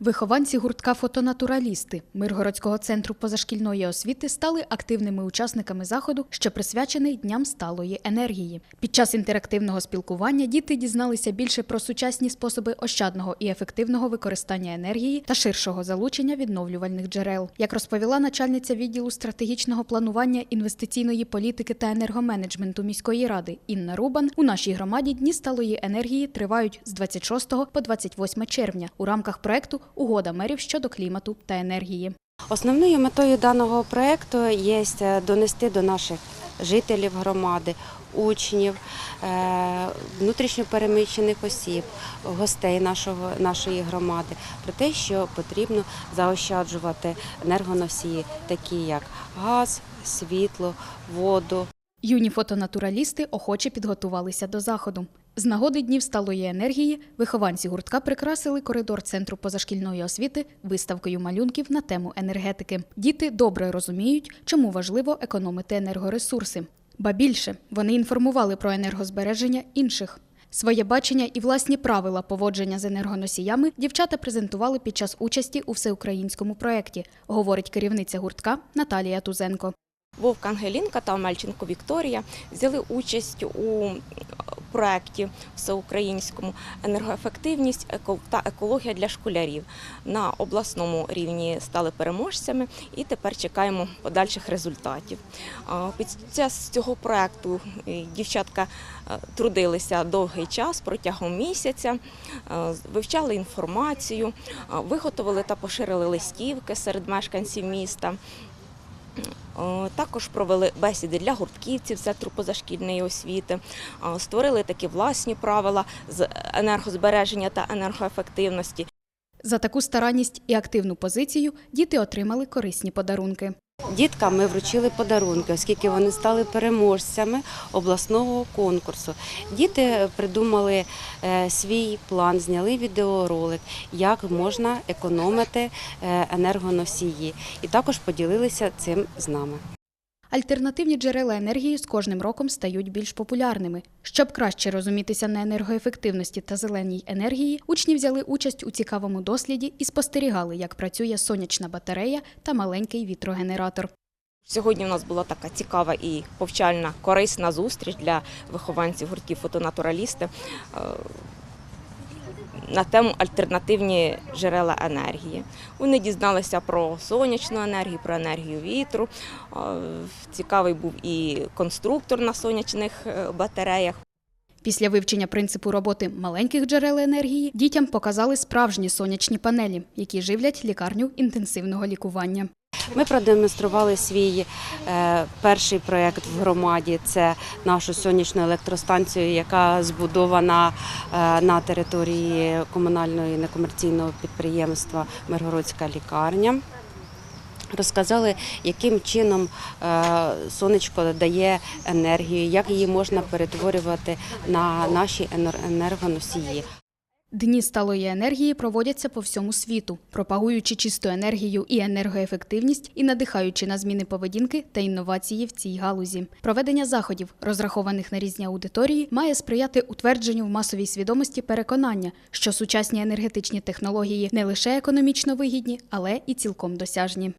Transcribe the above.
Вихованці гуртка фотонатуралісти Миргородського центру позашкільної освіти стали активними учасниками заходу, що присвячений Дням сталої енергії. Під час інтерактивного спілкування діти дізналися більше про сучасні способи ощадного і ефективного використання енергії та ширшого залучення відновлювальних джерел. Як розповіла начальниця відділу стратегічного планування інвестиційної політики та енергоменеджменту міської ради Інна Рубан, у нашій громаді дні сталої енергії тривають з 26 по 28 червня у рамках проекту Угода мерів щодо клімату та енергії. Основною метою даного проєкту є е, донести до наших жителів громади, учнів, е, внутрішньопереміщених осіб, гостей нашого, нашої громади про те, що потрібно заощаджувати енергоносії, такі як газ, світло, воду. Юні фотонатуралісти охоче підготувалися до заходу. З нагоди днів сталої енергії вихованці гуртка прикрасили коридор центру позашкільної освіти виставкою малюнків на тему енергетики. Діти добре розуміють, чому важливо економити енергоресурси. Ба більше вони інформували про енергозбереження інших. Своє бачення і власні правила поводження з енергоносіями дівчата презентували під час участі у всеукраїнському проєкті, говорить керівниця гуртка Наталія Тузенко. Вовк Ангелінка та Омельченко Вікторія взяли участь у проєкті всеукраїнському енергоефективність та екологія для школярів. На обласному рівні стали переможцями і тепер чекаємо подальших результатів. Під час цього проєкту е, дівчатка е, трудилися довгий час протягом місяця, е, вивчали інформацію, е, виготовили та поширили листівки серед мешканців міста. Е, Також провели бесіди для гуртківців центру позашкільної освіти, Е, створили такі власні правила з енергозбереження та енергоефективності. За таку старанність і активну позицію діти отримали корисні подарунки. Діткам ми вручили подарунки, оскільки вони стали переможцями обласного конкурсу. Діти придумали е, свій план, зняли відеоролик, як можна економити е, енергоносії, і також поділилися цим з нами. Альтернативні джерела енергії з кожним роком стають більш популярними. Щоб краще розумітися на енергоефективності та зеленій енергії, учні взяли участь у цікавому досліді і спостерігали, як працює сонячна батарея та маленький вітрогенератор. Сьогодні у нас була така цікава і повчальна, корисна зустріч для вихованців гуртків фотонатуралісти е, на тему альтернативні джерела енергії. Вони дізналися про сонячну енергію, про енергію вітру. Е, Цікавий був і конструктор на сонячних е, батареях. Після вивчення принципу роботи маленьких джерел енергії дітям показали справжні сонячні панелі, які живлять лікарню інтенсивного лікування. Ми продемонстрували свій е, перший проєкт в громаді. Це нашу сонячну електростанцію, яка збудована е, на території комунального і некомерційного підприємства Миргородська лікарня. Розказали, яким чином е, сонечко дає енергію, як її можна перетворювати на наші енергоносії. Дні сталої енергії проводяться по всьому світу, пропагуючи чисту енергію і енергоефективність і надихаючи на зміни поведінки та інновації в цій галузі. Проведення заходів, розрахованих на різні аудиторії, має сприяти утвердженню в масовій свідомості переконання, що сучасні енергетичні технології не лише економічно вигідні, але і цілком досяжні.